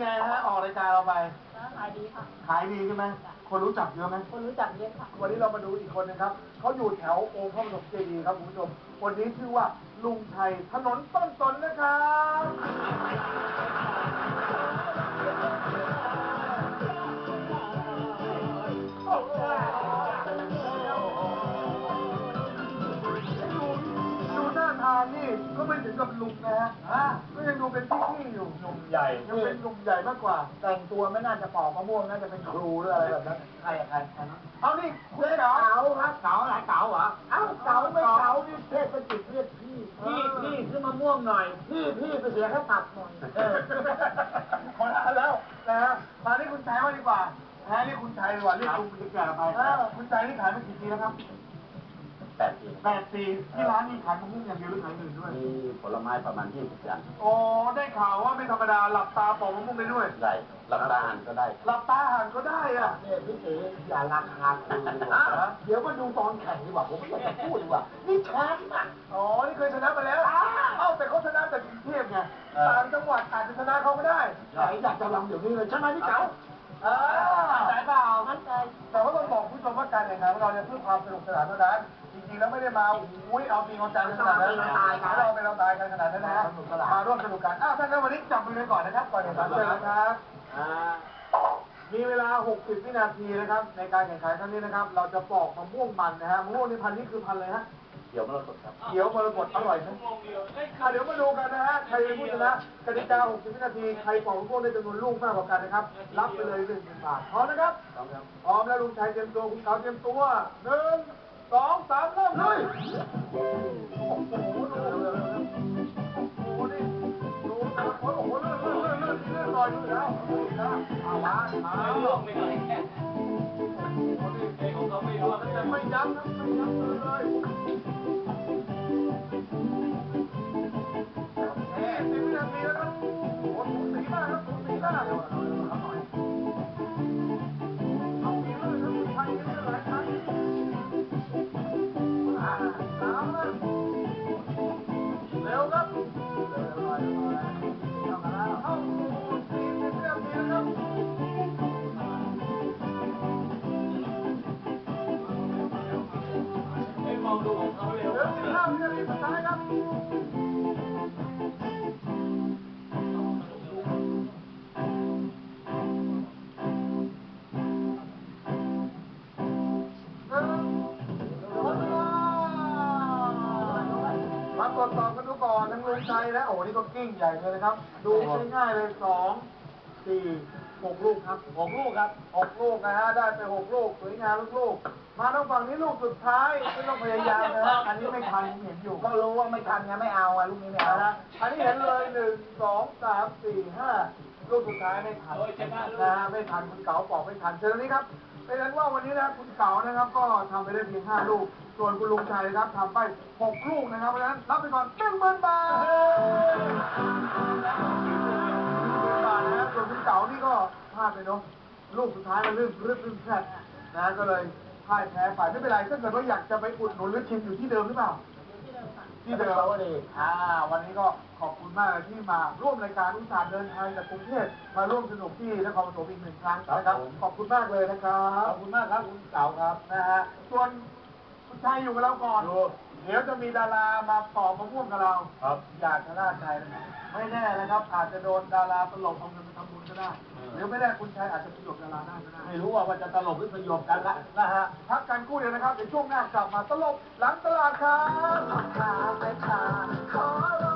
ไงฮะออกรายการเราไป ขายดีค่ะ ขายดีใช่ไหมคนรู้จักเยอะไหมคนรู้จักเยอะค่ะ วันนี้เรามาดูอีกคนนะครับ เขาอยู่แถวองค์พระปฐมเจดีย์ครับคุณผู้ชมวันนี้ชื่อว่าลุงชัยถนนต้นตนนะครับดูหน้าทางนี่ก็ไม่ถึงกับลุงนะฮะอ่าก็ยังดูเป็นพี่พี่ อยู่หนุ่มใหญ่ยังเป็นหนุ่มใหญ่มากกว่า แต่งตัวไม่น่าจะปอกมะม่วงน่าจะเป็นครูหรืออะไรแบบนั้นใครอะใครใครนะเอานี่คุณเก๋าเก๋าครับเก๋าอะไรเก๋าเหรอเอ้าเก๋าไม่เก๋านี่เทศกิจเรียกพี่พี่พี่ซื้อมะม่วงหน่อย พี่พี่ไปเสียค่าปรับหน่อยเออคนละแล้วนะฮะมาที่คุณชัยว่างดีกว่าแพ้นี่คุณชัยดีกว่าเรียกลุงคุณแก่ไปคุณชัยนี่ขายมากี่ปีแล้วครับ แปดปีแปดปีที่ร้านนี่ขายมะม่วงอย่างเดียวหรือขายอื่นด้วย มีผลไม้ประมาณยี่สิบอย่างโอ้ได้ข่าวว่าไม่ธรรมดาหลับตาปอกมะม่วงได้ด้วย ได้รับประทานก็ได้หลับตาอ่านก็ได้อะเนี่ยพี่เอ๋อย่าราคาคุยดีกว่านะเดี๋ยวมาดูตอนแข่งดีกว่าผมไม่อยากจะพูดดีกว่านี่แชมป์อะอ๋อนี่เคยชนะมาแล้วเอ้าแต่เขาชนะแต่กรุงเทพไงต่างจังหวัดอาจจะชนะเขาก็ได้ไหนอยากจะลองเดี๋ยวนี้เลยใช่ไหมพี่เก๋าเออใจเปล่ามั่นใจแต่ว่าต้องบอกผู้ ชมว่าการแข่งขันของเราเนี่ยเพื่อความสนุกสนานเท่านั้นจริงๆแล้วไม่ได้มาอุ้ยเอาจริงเอาจังขนาดนั้นไม่เราไปเราตายกันขนาดนั้นนะฮะมาร่วมสนุกกันอ้าวท่านนั้นวันนี้จับมือกันก่อนนะครับก่อนแข่งขันเลยนะครับอ่ามีเวลา 60 วินาทีนะครับ ในการแข่งขันครั้งนี้นะครับ เราจะปอกมะม่วงมันนะฮะมะม่วงในพันธุ์นี้คือพันธุ์อะไรฮะ เดี๋ยวมรกตครับ เขียวมรกตอร่อยไหมอะเดี๋ยวมาดูกันนะฮะ ใครเป็นผู้ชนะกติกา60วินาที ใครปอกมะม่วงได้จำนวนลูกมากกว่ากันนะครับ รับไปเลย1 0,000บาท พร้อมนะครับต้องครับ พร้อมแล้วลุงชัยเตรียมตัว คุณเขาเตรียมตัวหนึ่งสองสามเริ่มเลยโอ้โหดูเร็วๆโอ้โหนี่ดูโอ้โหเลื่อนเลื่อนเลื่อนเลื่อนเลื่อนลอยดูแล้วนะเอาวะเอาโอ้โหนี่แต่ไม่ยั้งนะไม่ยั้งเล มดเวลาตรวจสอบกันดูก่อนทั้งลุงชัยและโอ้โหนี่ก็กิ้งใหญ่เลยนะครับ ดูง่ายๆเลยสองสี่ หกลูกครับหกลูกครับหกลูกนะฮะ ได้ไปหกลูกสวยงามลูกๆมาทางฝั่งนี้ลูกสุดท้ายไม่ต้องพยายามนะฮะอันนี้ไม่ทันผมเห็นอยู่ ก็รู้ว่าไม่ทันไงไม่เอาอะลูกนี้ไม่เอานะฮะอันนี้เห็นเลยหนึ่งสองสามสี่ห้าลูกสุดท้ายไม่ทันนะฮะไม่ทันคุณเก๋าบอกไม่ทันเชิญตรงนี้ครับเป็นนั้นว่าวันนี้นะคุณเก๋านะครับ ก็ทำไปได้เพียงห้าลูก ส่วนคุณลุงชัยนะครับทำไปหกลูกนะครับเพราะฉะนั้นรับไปก่อนหนึ่งหมื่นบาทหนึ่งบาทนะฮะส่วนคุณเก๋านี่ก็ พลาดไปเนาะลูกสุดท้ายมันลื่นรึบรึบแซ่บนะก็เลยพ่ายแพ้ไปไม่เป็นไรถ้าเกิดว่าอยากจะไปอุดหนุนหรือชิมอยู่ที่เดิมหรือเปล่า ที่เดิมอ่า วันนี้ก็ขอบคุณมากเลยที่มาร่วมรายการอุตสาห์เดินทางจากกรุงเทพมาร่วมสนุกที่นครปฐมอีกหนึ่งครั้งนะครับ ขอบคุณมากเลยนะครับ ขอบคุณมากครับคุณเก๋าครับนะฮะส่วน คุณชัยอยู่กับเราก่อนเดี๋ยวจะมีดารามาปอกมะม่วงกับเรา ครับ อยากชนะใจนะครับไม่แน่นะครับ อาจจะโดนดาราตลกเอาเงินไปทำบุญก็ได้หรือไม่แน่คุณชัยอาจจะประโยชน์ดาราได้ก็ได้ ไม่รู้ว่าว่าจะตลกหรือสยบกันละนะฮะ พักกันกู้เดียวนะครับ เดี๋ยวช่วงหน้ากลับมาตลบหลังตลาดครับขาไปขาขอร้องเธ